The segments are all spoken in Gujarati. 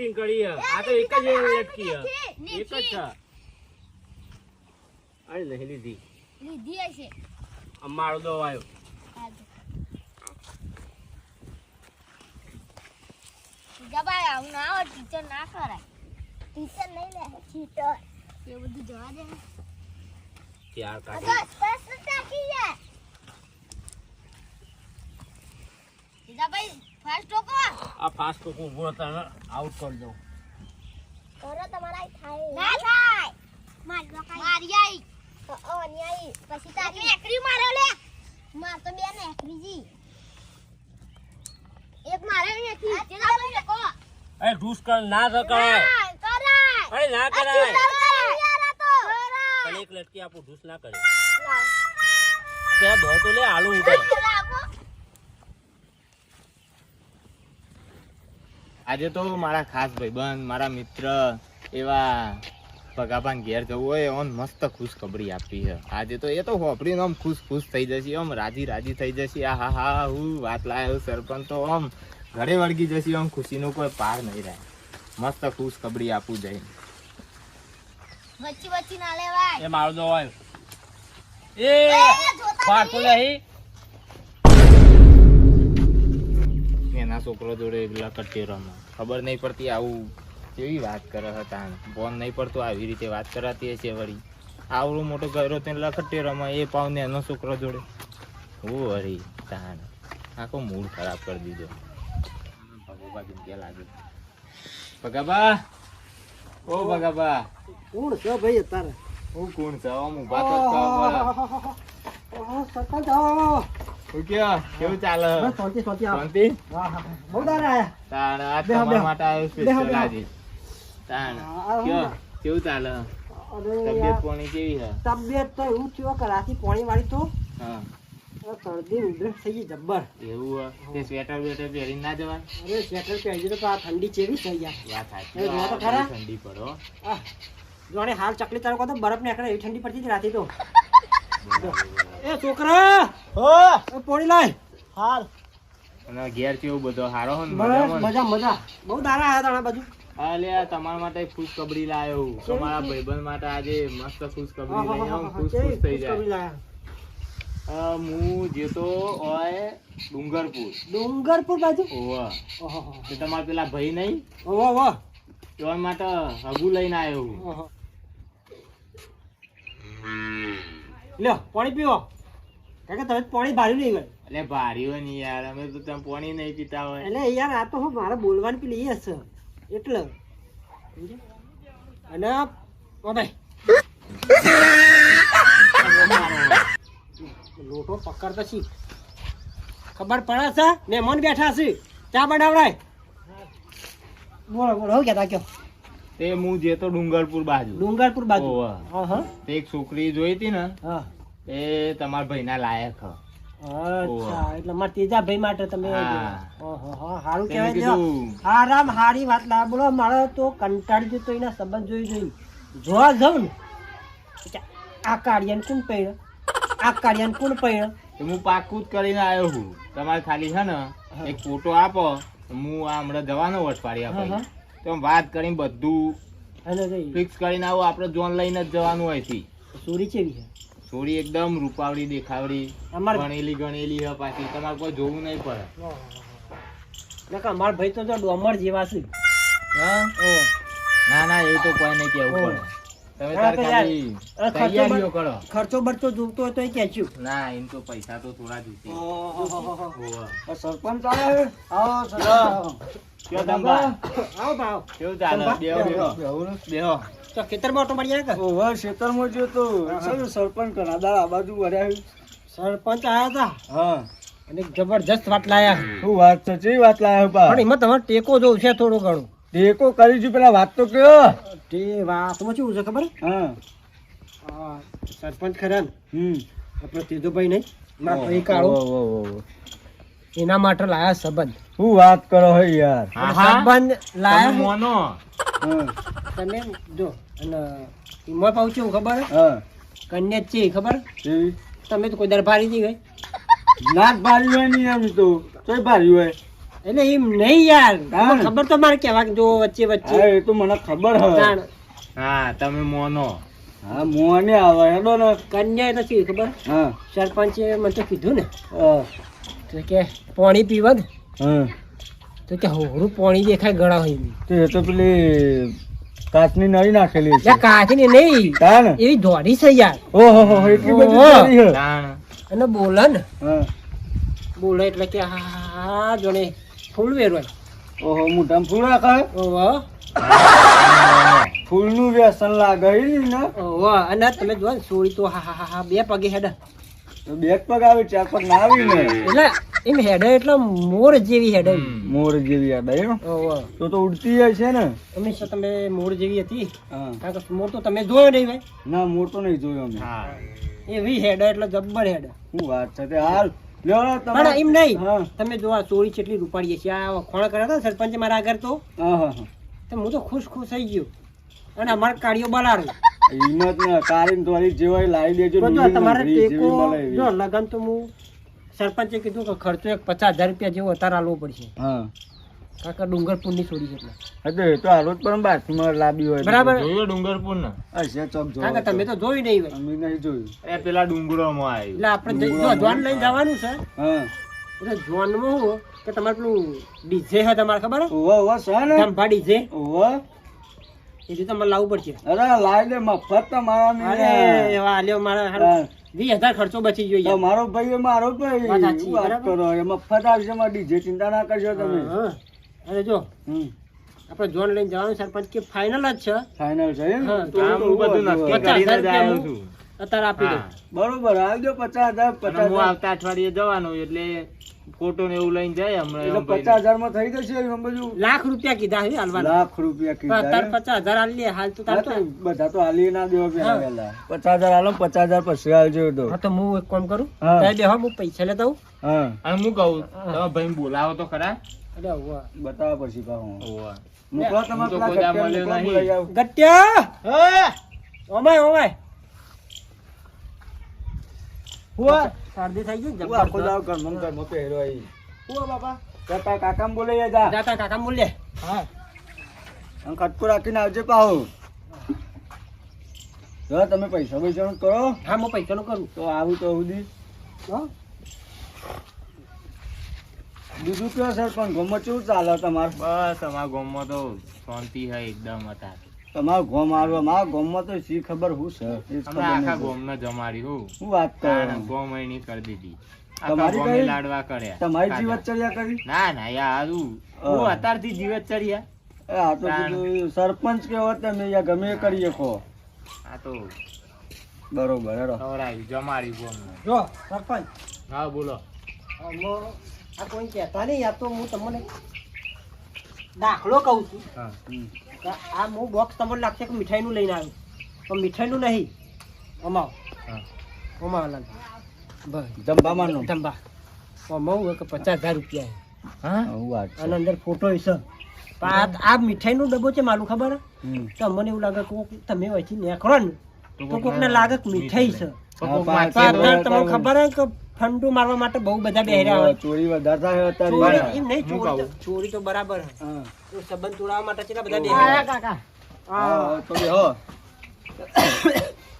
શૂટિંગ કરી આ તો એક જ લટકી એક જ છે અરે નહીં લીધી. લીધી હશે. અમારો દો આવ્યો ગબાય આવું ના હોય ટીચર ના કરાય. ટીચર નહીં લે ટીચર એ બધું જવા દે. ત્યાર કાઢી. બસ બસ તાકી છે. સીધાભાઈ ફાસ્ટ ટોકો આ ફાસ્ટ કોક ઊભો તને આઉટ કરી દઉં. કરો તમારા થાય. ના થાય. માર મારી આઈ. ઓ ન્યાઈ. પછી તારી. એકરી મારે લે. માર તો બે ને એકરીજી એક મારે ને એકરી સીધાભાઈ કો એ ઢૂસ કર ના ન કરાય કરાય. અરે ના કરાય. પણ એક લટકી આપું ઢૂસ ના કરે. ત્યાં દો તો લે આલુ ઉપર આજે તો મારા ખાસ ભાઈબંધ મારા મિત્ર એવા ભગાભાન ઘેર જવું હોય ઓન મસ્ત ખુશ ખબરી આપી છે. આજે તો એ તો હોપરીને આમ ખુશ ખુશ થઈ જશે આમ રાજી રાજી થઈ જશે. આ હા હા હું વાત લાયો સરપંચ તો આમ ઘરે વળગી જશે આમ ખુશીનો કોઈ પાર નહીં રહે. મસ્ત ખુશ ખબરી આપું જઈને વચ્ચે વચ્ચે ના લેવાય. એ મારો દો હોય એ એ, જોતા એના છોકરો જોડે પેલા કટેરોમાં ખબર નહીં પડતી આવું કેવી વાત કરે હતા ફોન નહીં પડતો આવી રીતે વાત કરાતી હશે વળી આવડો મોટો ગયરો તે લખટેરોમાં એ પાવને એનો છોકરો જોડે હું વળી તાન આખો મૂડ ખરાબ કરી દીધો ભગોબા જગ્યા લાગે ભગાબા ઓ ભગાબા કોણ છો ભાઈ તારે હું કોણ છે આમ ઊભા તો છો બોલો. ઓહો, સરપંચ આવો. હું કયો કેવું ચાલે બસ શાંતિ શાંતિ. શાંતિ હા, હા, હા. બહુ દાડા આયા. તાણ આ તમારા. માટે આવ્યો સ્પેશિયલ. આજે તાણ કયો કેવું ચાલે તબિયત પાણી કેવી છે તબિયત તો એવું થયું કે રાતી પાણી વાળી તો હા શરદી ઉધરસ થઈ ગઈ જબ્બર એવું? તે સ્વેટર બેટર પહેરીને ના જવાય અરે સ્વેટર પહેરી તો આ ઠંડી ચેવી થઈ ગયા વાત સાચી. ઠંડી પડો જોણે હાલ ચકલી ચાલુ તો બરફ નીકળે એવી ઠંડી પડતી હતી રાતે તો એ છોકરા! એ પોણી લાય. હાલ. અને ઘેર કેવું બધો હારો હો ને બસ મજામાં ને? મજા મજા. બહુ દાડા આયા તાણા બાજુ. હા તમારા માટે ખુશ ખબરી લાયો. તમારા ભાઈબંધ માટે આજે મસ્ત ખુશ ખબરી લઈ આવું ખુશ ખુશ થઈ જાય. હું જેતો ઓય ડુંગરપુર. ડુંગરપુર બાજુ? ઓવા તે તમારા પેલા ભાઈ નહીં? ઓહો ઓહો તેવા માટે હગુ લઈને આવ્યો હું. લ્યો પાણી પીવો. કાકા તમે પાણી ભાર્યું નહીં ગયું એટલે ભારી હોય ને યાર અમે તો તમે પાણી નહીં પીતા હોય. એટલે યાર આ તો હું મારે બોલવાની પેલી એ હશે એટલે? અને ઓ ભાઈ. લોટો પકડતા છી ખબર પડે છે? મહેમાન બેઠા છે. ચા બનાવડાય. બોલો બોલો હું કહેતા કયો? તે હું જેતો ડુંગરપુર બાજુ. ડુંગરપુર બાજુ? તે એક છોકરી જોઈ હતી ને એ તમારા ભાઈના લાયક હ. અચ્છા એટલે મારા તેજા ભાઈ માટે તમે. સારું કહેવાય. આરામ હારી વાત. ના બોલો મારે તો કંટાળી જતો એના સંબંધ જોઈ જોઈ. જોવા જાઉં ને આ કાળિયાને કોણ પૈણ આ કાળિયાને કોણ પૈણ હું પાકું જ કરીને આવ્યો છું તમારે ખાલી છે ને એક ફોટો આપો હું આ હમણાં જવાનો વટવાડી. આપણે તો વાત કરીને બધું ફિક્સ કરીને આવું આપણે જોન લઈને જ જવાનું હોય છે ચોરી ચેવી છે? થોડી એકદમ રૂપાવડી દેખાવડી અમાર ગણેલી ગણેલી હ પાછી. તમારે કોઈ જોવું નહીં પડે. નકા માર ભાઈ તો જો ડોમર જેવા છે. હા? ના ના એ તો કોઈ નહીં કેવું પડે. તમે તાર ખાલી તૈયારીઓ કરો. ખર્ચો બરચો જોવતો હોય તો એ કહેજો. ના એમ તો પૈસા તો થોડા જોઈશે ઓહ. સરપંચ આવે આવો સરપંચ. કયો ધંધા? આવો ભાવ કેવું ચાલે બેહો બેહો બેહો તો ખેતરમાં ઓટો મારી કે ઓવર ખેતરમાં જો તો. સરપંચ કનાડા આ બાજુ વળ્યા સરપંચ આયા હતા. હા. અને જબરજસ્ત વાત લાયા. શું વાત છે? જે વાત લાયા પણ એમાં તમારે ટેકો જોવું છે થોડો ઘણું. ટેકો કરી છું પેલા વાત તો કયો. તે વાતમાં શું છે ખબર? હા. આ સરપંચ ખરા હમ. આપણો તેજોભાઈ નહીં. મારા ભાઈ કાળો. એના માટે લાયા સંબંધ. શું વાત કરો હે યાર. સંબંધ લાયો મોનો. તને તમે જો અને એમાં પાછું કેવું ખબર? હ. કન્યા છે ખબર? તમે તો કોઈ દર ભારી નહીં ગઈ નાક ભારી હોય નહીં એમ તો. તોય ભારી હોય. એટલે એમ નહીં યાર. ખબર તો મારે કેવા જો વચ્ચે વચ્ચે. એ તો મને ખબર હે હા તમે મોનો. હા મોને આવે. હેડો ને. કન્યા તો કેવી ખબર? હા. સરપંચે મને તો કીધું ને. હા. કે પાણી પીવા ને હા. તો કે હોરું પાણી દેખાય ગળા હોય. તો એ તો પેલી કાચની નળી નાખેલી છે કાચની નહીં. તાન એવી દોડી છે યાર. ઓહો હો એટલી બધી ઓહો. છે. અને બોલે ને. હા. બોલે એટલે કે હા જોડે ફૂલ વેરવાય. ઓહો મોઢામાં ફૂલ રાખે ઓહો. ફૂલનું વ્યસન લાગે ને. ઓહો અને તમે જો ને સોળી તો હા હા હા હા બે પગે હેડ. બે પગ આવે ચાર પગ ના આવી ને એટલે એમ હેડે એટલે મોર જેવી હેડે. મોર જેવી હેડે એમ? તો તો ઉડતી જાય છે ને? હંમેશા તમે મોર જેવી હતી? હા. કારણ કે મોર તો તમે જોયો નહીં ભાઈ. ના મોર તો નહીં જોયો અમે. હા. એવી હેડે એટલે જબ્બર હેડે. શું વાત છે તે? હાલ પણ તમે. એમ નહીં. તમે જો આ ચોરી કેટલી રૂપાડીએ છીએ. આ ખોણ કર્યા હતા સરપંચ મારા આગળ તો. હા તો હું તો ખુશ ખુશ થઈ ગયો. અને અમારે કાળીઓ બલાડું હિંમત ને કારીન તો જેવાય લાવી દેજો તો તમારે ટેકો જો લગન તો હું સરપંચે કીધું કે ખર્ચો એક પચાસ હજાર રૂપિયા જેવો અત્યારે આલવો પડશે. હા. કાકા ડુંગરપુરની છોડી એટલે. એટલે એ તો હાલો જ પણ બાથરૂમમાં લાબી હોય. બરાબર. જોયો ડુંગરપુર ને અચ્છા ચોક જોવો કાકા તમે તો જોઈ નહીં હોય. અમે નહીં જોયું. એ પેલા ડુંગરોમાં આવ્યું એટલે આપણે જો જોન લઈને જવાનું છે. હા. એટલે જોનમાં હું કે તમારે પેલું ડીજે હે તમારે ખબર? ઓહો ઓહો ઓવા છે ને? ધંભા ડીજે. ઓવા એ તો તમારે લાવવું પડશે. અરે લાવી દે મફત તમારા અરે એવા આલ્યો મારા વીસ હજાર ખર્ચો બચી ગયો મારો ભાઈ મારો ભાઈ. વાત સાચી, શું વાત બરાબર. કરો એ મફત આવશે ડીજે ચિંતા ના કરશો તમે. અરે જો આપણે જોન લઈને જવાનું સરપંચ કે ફાઇનલ જ છે. ફાઇનલ બધું અત્યારે આપી દો બરોબર આવજો પચાસ હજાર પચાસ હું આવતા અઠવાડિયે જવાનું એટલે ફોટો ને એવું લઈને જાય હમણાં. પચાસ હજારમાં થઈ જશે બધું લાખ રૂપિયા કીધા છે હાલવાના. લાખ રૂપિયા અત્યારે પચાસ હજાર હાલ હાલ તો હા બધા તો હાલી ના દેવા પેલા હા. પચાસ હજાર હાલો પચાસ હજાર પછી હાલજો તો. હા તો હું એક કામ કરું? તારે બેહો હું પૈસા લેતા હું હા. અને હું કહું તમે ભાઈ બોલાવો તો ખરા. અરે. બતાવો પછી કહું ઓવા. મોકલો હું પેલા નહીં. ગટ્યા ઓમાય ઓમાય હુઆ શરદી થઈ ગઈ ને આખો. દાવ ઘરમાં ને ઘરમાં પહેર્યો અહીં. હું બાપા. જતા કાકામ બોલે જા. જાતા કાકા મૂલ્ય હા. અને ખટકો રાખીને આવજે પાહો. જો તમે પૈસા પૈસા કરો. હા હું પૈસાનું કરું. તો આવું તો સુધી હો? બીજું કયો સર પણ ગમો કેવું ચાલે તમારે? બસ અમારા ગમો તો શાંતિ છે એકદમ હતા તમારું ગોમ આવું અમારા ગોમમાં તો શી ખબર હું છે? ખબર આખા. ગામને જમાડી હું. શું વાત કરો? ગોમ અહીંની કરી દીધી. તમારી ગામે કઈ? લાડવા કર્યા. તમારી. જીવતચર્યા કરી? ના ના યાર હા. હું અત્યારથી જીવત ચર્યા આ તો સરપંચ કેવો તમે યા ગમે એ કરીએ કહો આ તો બરોબર હેરો ખવડાવી જમાડી ગોમને. જો સરપંચ. હા બોલો. આમાં આ કોઈ કહેતા નહીં આ તો હું તમને દાખલો કહું છું. હા. આ હું બોક્સ તમને લાગશે કે મીઠાઈનું લઈને આવ્યો. પણ મીઠાઈનું નહીં. અમાવ. હા. અમાવ લાલ બસ. જમવામાં ધંબા. અમાવ કે પચાસ હજાર રૂપિયા હા? હું વાત છે. અને અંદર ફોટો છે આ મીઠાઈ મીઠાઈનો ડબ્બો છે માલું ખબર? હમ. તો મને એવું લાગે કે કોક તમે અહીંથી નીકળો ને. તો કોકને લાગે કે મીઠાઈ છે. તો હા, કોક પાંચ તો વાંચે અત્યારે તમને ખબર હે કે ફંડુ મારવા માટે બહુ બધા બેહર્યા હોય. ચોરી વધારે થાય અત્યારે. એમ નહીં ચોરી ચોરી તો બરાબર તો સંબંધ તોડાવવા માટે કેટલા બધા બેહર્યા કાકા. હા, તો બેહો.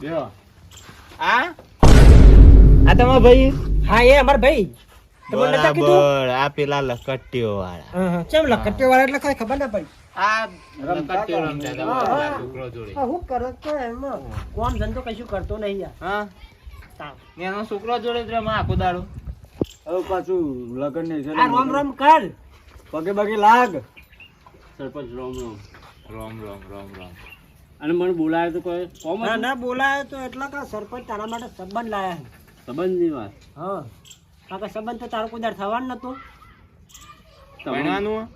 બેહો. આ આ તમારા ભાઈ? હા એ અમાર ભાઈ. બરાબર આ પેલા લકટીઓ વાળા હા, હા. વાળા એટલે કઈ ખબર ના પડી? આ રમતા હતા હા, પેલા હા. છોકરો જોડે. હું કરો એમાં. કોમ ધંધો કશું કરતો નહીં યાર. હા. એનો છોકરો જોડે જ રમા આખો દાડો. હવે પાછું લગન નહીં છે આ રોમ રોમ કર. પગે પગે લાગ. સરપંચ રોમ રોમ. રોમ રોમ રોમ રોમ. અને મને બોલાય તો કોઈ ના ના બોલાય તો એટલા કા સરપંચ તારા માટે સંબંધ લાયા છે. સંબંધની વાત. હા. કાકા સંબંધ તો તારો કોઈ થવાનો નતો ભણવાનું?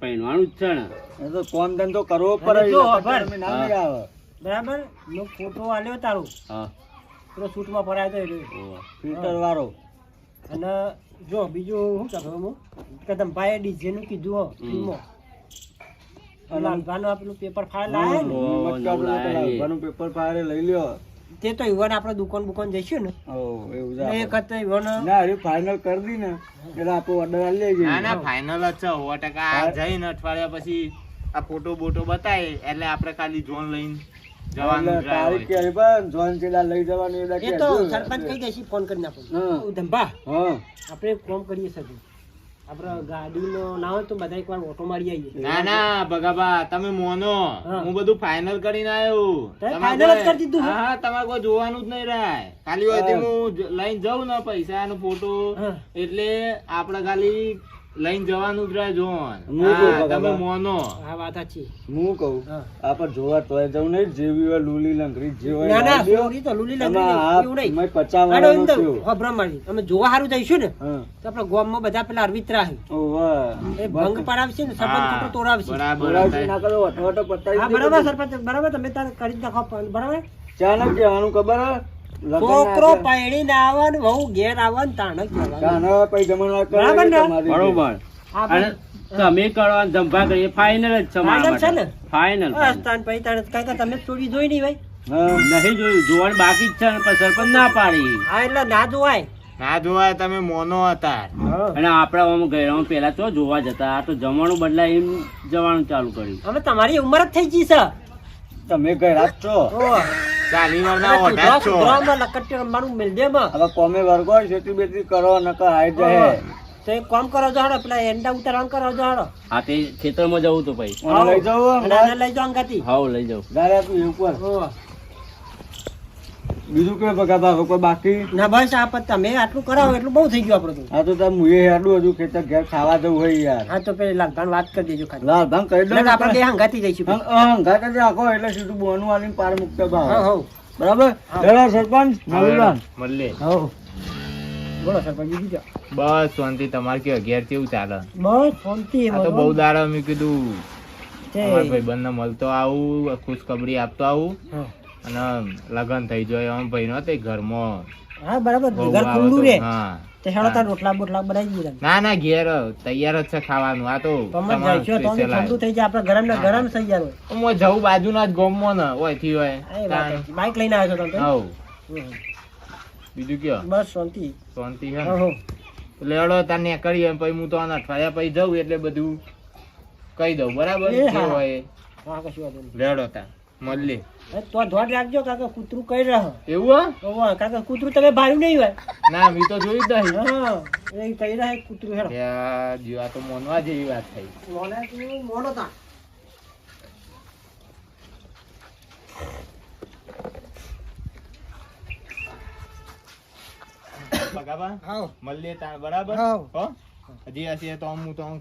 પહેરવાનું જ છે ને. એ તો કોમ ધંધો કરવો પડે જો, બરાબર? નો ફોટો આલ્યો તારો. હા. પેલો સૂટમાં ભરાયો તો એટલે ફિલ્ટર વાળો અને જો બીજું શું કહું હું કે તમે ભાઈ ડીજે કીધું હો ફિલ્મો. લાલભાનું પેપર ને? પેપર ફાયરે લઈ લ્યો. તે તો ઈવન આપણે દુકાન બુકાન જઈશું ને. હરી ફાઇનલ કરી દી ને. એટલે આપણે ઓર્ડર આલી લઈ ના ના ફાઇનલ જ છે. સો ટકા જઈને અઠવાડિયા પછી આ ફોટો બોટો બતાય. એટલે આપણે ખાલી જોન લઈને જવાનું એટલે જ રહ્યા તારીખ કે પણ જોન ચેલા લઈ જવાનું એ એ તો સરપંચ કહી દેશે ફોન કરી નાખો. ધંભા. હા. આપણે એક કરીએ સગું આપણે ગાડીનો ના હોય તો બધા એકવાર ઓટો મારી આવીએ. ના ના ભગાભા તમે મોનો. હું. બધું ફાઇનલ કરીને આવ્યો. જ કરી દીધું હા હા, તમારે કોઈ જોવાનું જ નહીં રાય. ખાલી હોય હું. લઈને જઉં ને પૈસા નો ફોટો એટલે આપણે ખાલી લઈને જવાનું જ હા, તમે મોનો. હા વાત સાચી. હું કહું આ પર જોવા તોય જવું નહીં જેવી હોય લુલી લંગરી જે હોય ના ના લાવી તો લુલી એમાં લાગી આ એવું નહીં. મેં અમે જોવા સારું જઈશું ને. તો આપણે ગામમાં બધા પેલા અરવિત રાહે. એ ભંગ પડાવશે ને સરપંચ હા, તોડાવશે. બરાબર ના કરો, વટો વટો પતાવી હા બરાબર સરપંચ બરાબર તમે તારે કરી નાખો બરાબર? ચા ન કહેવાનું ખબર છોકરો. પૈણી ના આવે ને વહુ ઘેર આવે ને તાણ બરાબર તમે કરવા ધંભા કરીએ ફાઈનલ જ છે ને? કાંઈ તમે ચોરી જોઈ નહીં ભાઈ. નહીં જોયું જોવાનું બાકી જ છે પણ સરપંચ ના પાડી. હા એટલે ના જોવાય. ના જોવાય તમે મોનો હતા. અને આપણા આમ ગયરામાં પેલા તો જોવા જતા આ તો જમવાનું બદલાય એમ જવાનું ચાલુ કર્યું. હવે તમારી ઉંમર જ થઈ ગઈ છે. તમે ગયા છો. હવે કોમે વર્ગો હોય ખેતી કરો નકર હાઈ જાય તો એક કામ કરો હાડો પેલા એંડા ઉતારવાનું કરો હાડો હા તે ખેતરમાં જવું તો ભાઈ. લઈ જાવ લઈ હાવ લઈ જાઉં. કર ઓહ. બીજું કઈ બગા ભાવ કોઈ બાકી? ના બસ આ પણ તમે આટલું કરાવો એટલું બહુ થઈ ગયું આપણું તો. આ તો તાર મુએ હેડું હજુ ખેતર ઘેર ખાવા જવું હોય યાર. હા તો પેલી લાગભાન વાત કરી દેજો ખાલી. લાલ કહી દો આપણે બે હંગાથી જઈશું હંગ- હં, ઘાટ જ એટલે સીધું બોનું આલીને પાર મુકતા ભાવ. હા હો બરાબર? લેલો સરપંચ નવીલાલ મળીએ હો બોલો સરપંચ બીજું બસ શાંતિ. તમારે કે ઘેર કેવું ચાલે? બસ શાંતિ આ તો બહુ દાડા મેં કીધું. ભાઈ બંને મળતો આવું ખુશખબરી આપતો આવું. હા. અને લગન થઈ જાય આમ ભાઈનો તે ઘરમાં. હા બરાબર. ઘર ખુલ્લું રે હા. તે હેડો તાર રોટલા બોટલા બનાવી દીધા ના ના ઘેર તૈયાર જ છે ખાવાનું. આ તો તમે જઈશો તો ઠંડુ થઈ જાય. આપણે ગરમ ને ગરમ થઈ જાય. હું જવું બાજુના જ ગોમમાં ને હોય. થી હોય બાઈક લઈને આવ્યો છો તમે હવ બીજું કયો? બસ શાંતિ. શાંતિ હે એટલે હેડો તાર લેડો તાર કરીએ પછી હું તો આના અઠવાડિયા પછી જઉં એટલે બધું કહી દઉં. બરાબર? જે હોય લેડો તાર. મળીએ એ તો ધોધ રાખજો કાકા કૂતરું કઈ રહ્યો એવું હા? કાકા કૂતરું તમે ભાર્યું નહીં હોય. ના મેં તો જોયું જ નહીં હા એ કઈ રહે કૂતરું હેડો. યા જો આ તો મોનવા જેવી વાત થઈ. મોને તું મોનો તા. બગાબા? હા બરાબર? હા. હો? હજી હશે તો હું તો હું